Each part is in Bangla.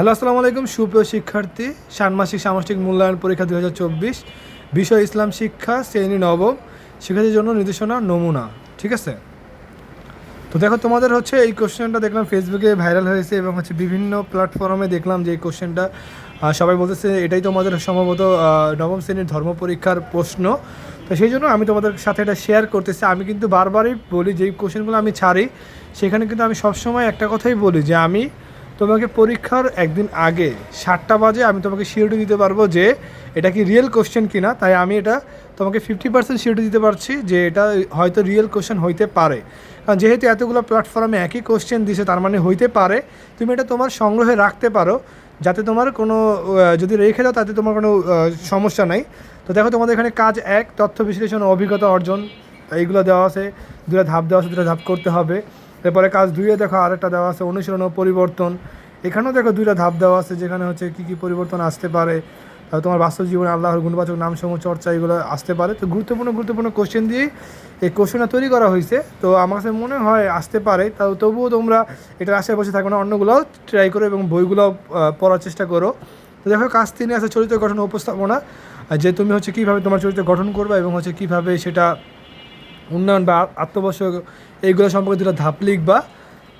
হ্যালো, আসসালামু আলাইকুম। সুপ্রিয় শিক্ষার্থী, ষান্মাসিক সামষ্টিক মূল্যায়ন পরীক্ষা দু হাজার চব্বিশ, বিষয় ইসলাম শিক্ষা, শ্রেণি নবম শিক্ষার্থীর জন্য নির্দেশনা, নমুনা, ঠিক আছে? তো দেখো, তোমাদের হচ্ছে এই কোশ্চেনটা দেখলাম ফেসবুকে ভাইরাল হয়েছে এবং হচ্ছে বিভিন্ন প্ল্যাটফর্মে দেখলাম যে এই কোশ্চেনটা সবাই বলতেছে এটাই তোমাদের সম্ভবত নবম শ্রেণির ধর্ম পরীক্ষার প্রশ্ন। তো সেই জন্য আমি তোমাদের সাথে এটা শেয়ার করতেছি। আমি কিন্তু বারবারই বলি, যেই কোশ্চেনগুলো আমি ছাড়ি, সেখানে কিন্তু আমি সবসময় একটা কথাই বলি যে আমি তোমাকে পরীক্ষার একদিন আগে সাতটা বাজে আমি তোমাকে শিওরিটি দিতে পারব যে এটা কি রিয়েল কোশ্চেন কিনা, তাই আমি এটা তোমাকে ফিফটি পার্সেন্ট শিওরিটি দিতে পারছি যে এটা হয়তো রিয়েল কোশ্চেন হইতে পারে। কারণ যেহেতু এতগুলো প্ল্যাটফর্মে একই কোশ্চেন দিছে, তার মানে হইতে পারে। তুমি এটা তোমার সংগ্রহে রাখতে পারো, যাতে তোমার কোনো যদি রেখে দাও তাতে তোমার কোনো সমস্যা নাই। তো দেখো তোমাদের এখানে কাজ এক, তথ্য বিশ্লেষণ, অভিজ্ঞতা অর্জন, এইগুলো দেওয়া আছে, দুটো ধাপ দেওয়া আছে, দুটো ধাপ করতে হবে। এরপরে কাজ দুইয়ে দেখো, আরেকটা দেওয়া আছে, অনুশীলন ও পরিবর্তন। এখানেও দেখো দুইটা ধাপ দেওয়া আছে, যেখানে হচ্ছে কী কী পরিবর্তন আসতে পারে। তোমার বাস্তব জীবনে আল্লাহর গুণবাচক নামসমূহ, চর্চা, এগুলো আসতে পারে। তো গুরুত্বপূর্ণ গুরুত্বপূর্ণ কোশ্চেন দিয়ে এই কোশ্চেনটা তৈরি করা হয়েছে। তো আমার কাছে মনে হয় আসতে পারে তাও তবুও তোমরা এটার আশায় বসে থাকো না, অন্যগুলোও ট্রাই করো এবং বইগুলো পড়ার চেষ্টা করো। তো দেখো, কাজ তিনি আছে, চরিত্র গঠন উপস্থাপনা। যে তুমি হচ্ছে কীভাবে তোমার চরিত্র গঠন করবে এবং হচ্ছে কীভাবে সেটা উন্নয়ন বা আত্মবর্ষক এইগুলো সম্পর্কে দুটো ধাপ লিখবা।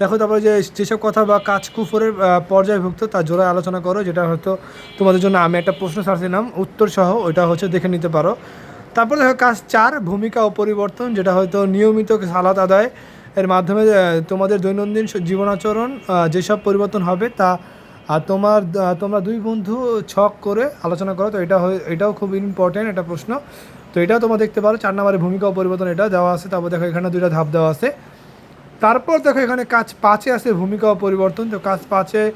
দেখো তারপরে যে যেসব কথা বা কাজ কুফরের পর্যায়ভুক্ত তার জোড়ায় আলোচনা করো, যেটা হয়তো তোমাদের জন্য আমি একটা প্রশ্ন ছাড়ছিলাম উত্তর সহ ওইটা হচ্ছে দেখে নিতে পারো। তারপরে দেখো কাজ চার, ভূমিকা ও পরিবর্তন, যেটা হয়তো নিয়মিত সালাত আদায়, এর মাধ্যমে তোমাদের দৈনন্দিন জীবনাচরণ যেসব পরিবর্তন হবে তা আর তোমার তোমরা দুই বন্ধু ছক করে আলোচনা করো, তো এটা এটাও খুব ইম্পর্টেন্ট একটা প্রশ্ন। এটাও তোমরা দেখতে পারো, চার নম্বরে ভূমিকা পরিবর্তন এটা দেওয়া আছে। তারপর দেখো এখানে দুইটা ধাপ দেওয়া আছে। তারপর দেখো এখানে কাজ পাঁচে আছে ভূমিকা পরিবর্তন। তো কাজ পাঁচে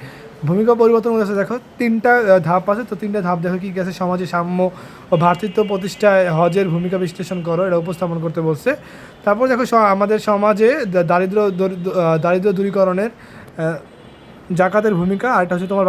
ভূমিকা পরিবর্তন আছে, দেখো, তিনটা ধাপ আছে। তো তিনটা ধাপ দেখো কী কী আছে, সমাজে সাম্য ও ভ্রাতৃত্ব প্রতিষ্ঠায় হজের ভূমিকা বিশ্লেষণ করো, এটা উপস্থাপন করতে বলছে। তারপর দেখো আমাদের সমাজে দারিদ্র দরি- দারিদ্র দূরীকরণের জাকাতের ভূমিকা আর এটা হচ্ছে তোমার